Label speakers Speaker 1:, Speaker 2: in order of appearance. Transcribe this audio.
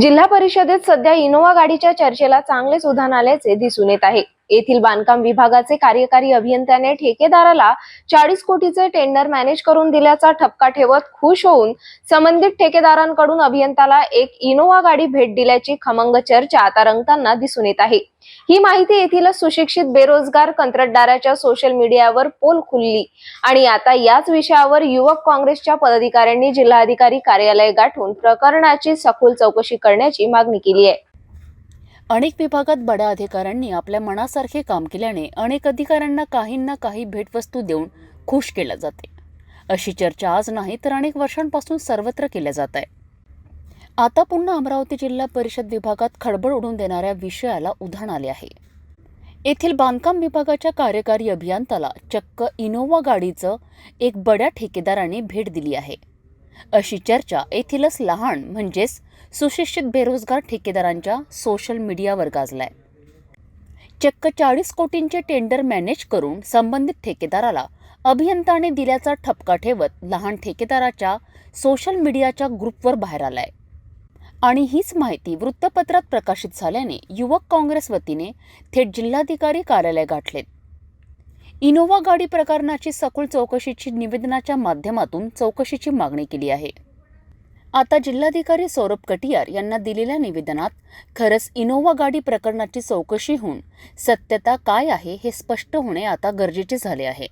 Speaker 1: जिल्हा परिषदेत सध्या इनोव्हा गाडीच्या चर्चेला चांगलेच उधाण आल्याचे दिसून येत आहे. येथील बांधकाम विभागाचे कार्यकारी अभियंत्याने ठेकेदाराला चाळीस कोटीचे टेंडर मॅनेज करून दिल्याचा ठपका ठेवत खुश होऊन संबंधित ठेकेदारांकडून अभियंताला एक इनोवा गाडी भेट दिल्याची खमंग चर्चा आता रंगताना दिसून येत आहे. ही माहिती येथील सुशिक्षित बेरोजगार कंत्राटदाराच्या सोशल मीडियावर पोल खुलली आणि आता याच विषयावर युवक काँग्रेसच्या पदाधिकाऱ्यांनी जिल्हाधिकारी कार्यालय गाठून प्रकरणाची सखोल चौकशी करण्याची मागणी केली आहे.
Speaker 2: अनेक विभागात बड्या अधिकाऱ्यांनी आपल्या मनासारखे काम केल्याने अनेक अधिकाऱ्यांना काहींना काही भेटवस्तू देऊन खुश केलं जाते. अशी चर्चा आज नाही तर अनेक वर्षांपासून सर्वत्र केल्या जात आहे. आता पुन्हा अमरावती जिल्हा परिषद विभागात खळबळ उडून देणाऱ्या विषयाला उधाण आले आहे. येथील बांधकाम विभागाच्या कार्यकारी अभियंताला चक्क इनोव्हा गाडीचं एक बड्या ठेकेदाराने भेट दिली आहे. अशी चर्चा येथीलच लहान म्हणजेच सुशिक्षित बेरोजगार ठेकेदारांच्या सोशल मीडियावर गाजलाय. चक्क चाळीस कोटींचे टेंडर मॅनेज करून संबंधित ठेकेदाराला अभियंताने दिल्याचा ठपका ठेवत लहान ठेकेदाराच्या सोशल मीडियाच्या ग्रुपवर बाहेर आलाय. आणि हीच माहिती वृत्तपत्रात प्रकाशित झाल्याने युवक काँग्रेस वतीने थेट जिल्हाधिकारी कार्यालय गाठलेत. इनोव्हा गाडी प्रकरणाची सखोल चौकशीची निवेदनाच्या माध्यमातून चौकशीची मागणी केली आहे. आता जिल्हाधिकारी सौरभ कटियार यांना दिलेल्या निवेदनात खरंच इनोव्हा गाडी प्रकरणाची चौकशी होऊन सत्यता काय आहे हे स्पष्ट होणे आता गरजेचे झाले आहे.